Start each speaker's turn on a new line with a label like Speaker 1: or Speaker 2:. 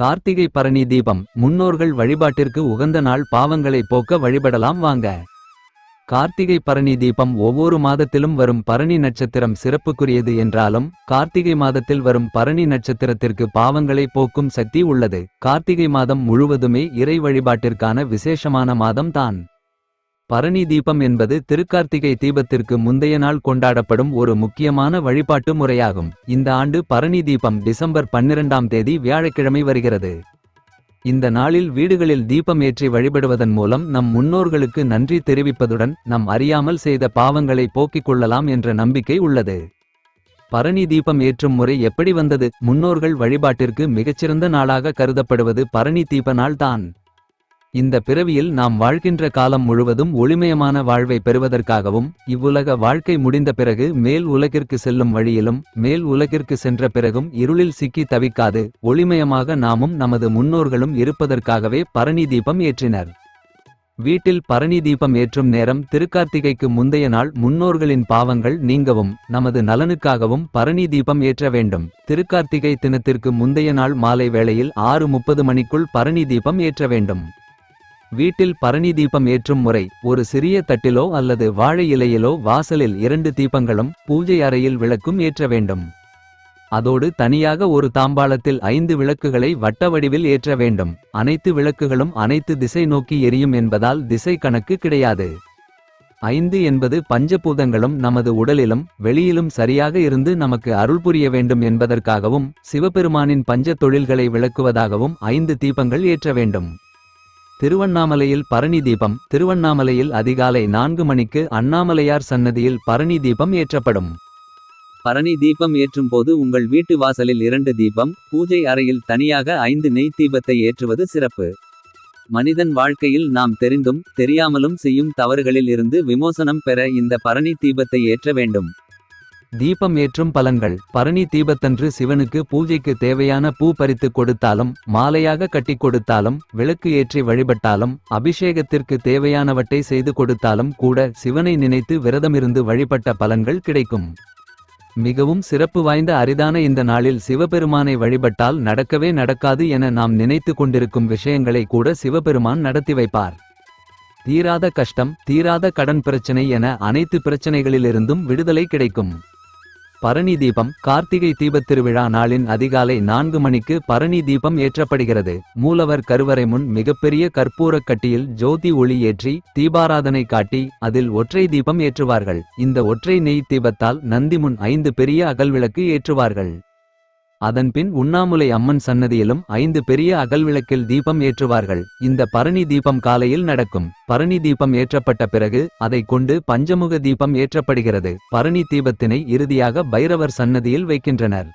Speaker 1: கார்த்திகை பரணி தீபம் முன்னோர்கள் வழிபாட்டிற்கு உகந்த நாள். பாவங்களை போக்க வழிபடலாம் வாங்க. கார்த்திகை பரணி தீபம் ஒவ்வொரு மாதத்திலும் வரும் பரணி நட்சத்திரம் சிறப்புக்குரியது என்றாலும் கார்த்திகை மாதத்தில் வரும் பரணி நட்சத்திரத்திற்கு பாவங்களை போக்கும் சக்தி உள்ளது. கார்த்திகை மாதம் முழுவதுமே இறை வழிபாட்டிற்கான விசேஷமான மாதம் தான் பரணி தீபம் என்பது திருக்கார்த்திகை தீபத்திற்கு முந்தைய நாள் கொண்டாடப்படும் ஒரு முக்கியமான வழிபாட்டு முறையாகும். இந்த ஆண்டு பரணி தீபம் டிசம்பர் பன்னிரண்டாம் தேதி வியாழக்கிழமை வருகிறது. இந்த நாளில் வீடுகளில் தீபம் ஏற்றி வழிபடுவதன் மூலம் நம் முன்னோர்களுக்கு நன்றி தெரிவிப்பதுடன் நம் அறியாமல் செய்த பாவங்களை போக்கிக் கொள்ளலாம் என்ற நம்பிக்கை உள்ளது. பரணி தீபம் ஏற்றும் முறை எப்படி வந்தது? முன்னோர்கள் வழிபாட்டிற்கு மிகச்சிறந்த நாளாக கருதப்படுவது பரணி தீப நாள் தான் இந்த பிறவியில் நாம் வாழ்கின்ற காலம் முழுவதும் ஒளிமயமான வாழ்வை பெறுவதற்காகவும் இவ்வுலக வாழ்க்கை முடிந்த பிறகு மேல் உலகிற்கு செல்லும் வழியிலும் மேல் உலகிற்கு சென்ற பிறகும் இருளில் சிக்கி தவிக்காது ஒளிமயமாக நாமும் நமது முன்னோர்களும் இருப்பதற்காகவே பரணி தீபம் ஏற்றினர். வீட்டில் பரணி தீபம் ஏற்றும் நேரம் திருக்கார்த்திகைக்கு முந்தைய நாள் முன்னோர்களின் பாவங்கள் நீங்கவும் நமது நலனுக்காகவும் பரணி தீபம் ஏற்ற வேண்டும். திருக்கார்த்திகை தினத்திற்கு முந்தைய நாள் மாலை வேளையில் ஆறு முப்பது மணிக்குள் பரணி தீபம் ஏற்ற வேண்டும். வீட்டில் பரணி தீபம் ஏற்றும் முறை ஒரு சிறிய தட்டிலோ அல்லது வாழை இலையிலோ வாசலில் இரண்டு தீபங்களும் பூஜை அறையில் விளக்கும் ஏற்ற வேண்டும். அதோடு தனியாக ஒரு தாம்பாளத்தில் ஐந்து விளக்குகளை வட்ட வடிவில் ஏற்ற வேண்டும். அனைத்து விளக்குகளும் அனைத்து திசை நோக்கி எரியும் என்பதால் திசை கணக்கு கிடையாது. ஐந்து என்பது பஞ்சபூதங்களும் நமது உடலிலும் வெளியிலும் சரியாக இருந்து நமக்கு அருள் புரிய வேண்டும் என்பதற்காகவும் சிவபெருமானின் பஞ்ச தொழில்களை விளக்குவதாகவும் ஐந்து தீபங்கள் ஏற்ற வேண்டும். திருவண்ணாமலையில் பரணி தீபம். திருவண்ணாமலையில் அதிகாலை நான்கு மணிக்கு அண்ணாமலையார் சன்னதியில் பரணி தீபம் ஏற்றப்படும்.
Speaker 2: பரணி தீபம் ஏற்றும் போது உங்கள் வீட்டு வாசலில் இரண்டு தீபம் பூஜை அறையில் தனியாக ஐந்து நெய் தீபத்தை ஏற்றுவது சிறப்பு. மனிதன் வாழ்க்கையில் நாம் தெரிந்தும் தெரியாமலும் செய்யும் தவறுகளில் இருந்து விமோசனம் பெற இந்த பரணி தீபத்தை ஏற்ற வேண்டும்.
Speaker 1: தீபம் ஏற்றும் பலன்கள். பரணி தீபத்தன்று சிவனுக்கு பூஜைக்கு தேவையான பூ பறித்து கொடுத்தாலும் மாலையாக கட்டி கொடுத்தாலும் விளக்கு ஏற்றி வழிபட்டாலும் அபிஷேகத்திற்கு தேவையானவற்றை செய்து கொடுத்தாலும் கூட சிவனை நினைத்து விரதமிருந்து வழிபட்ட பலன்கள் கிடைக்கும். மிகவும் சிறப்பு வாய்ந்த அரிதான இந்த நாளில் சிவபெருமானை வழிபட்டால் நடக்கவே நடக்காது என நாம் நினைத்து கொண்டிருக்கும் விஷயங்களை கூட சிவபெருமான் நடத்தி வைப்பார். தீராத கஷ்டம் தீராத கடன் பிரச்சனை என அனைத்து பிரச்சனைகளிலிருந்தும் விடுதலை கிடைக்கும். பரணி தீபம் கார்த்திகை தீபத் திருவிழா நாளின் அதிகாலை நான்கு மணிக்கு பரணி தீபம் ஏற்றப்படுகிறது. மூலவர் கருவறை முன் மிகப்பெரிய கற்பூரக் கட்டியில் ஜோதி ஒளி ஏற்றி தீபாராதனை காட்டி அதில் ஒற்றை தீபம் ஏற்றுவார்கள். இந்த ஒற்றை நெய் தீபத்தால் நந்தி முன் ஐந்து பெரிய அகல்விளக்கு ஏற்றுவார்கள். அதன்பின் உண்ணாமுலை அம்மன் சன்னதியிலும் ஐந்து பெரிய அகல்விளக்கில் தீபம் ஏற்றுவார்கள். இந்த பரணி தீபம் காலையில் நடக்கும். பரணி தீபம் ஏற்றப்பட்ட பிறகு அதை கொண்டு பஞ்சமுக தீபம் ஏற்றப்படுகிறது. பரணி தீபத்தினை இறுதியாக பைரவர் சன்னதியில் வைக்கின்றனர்.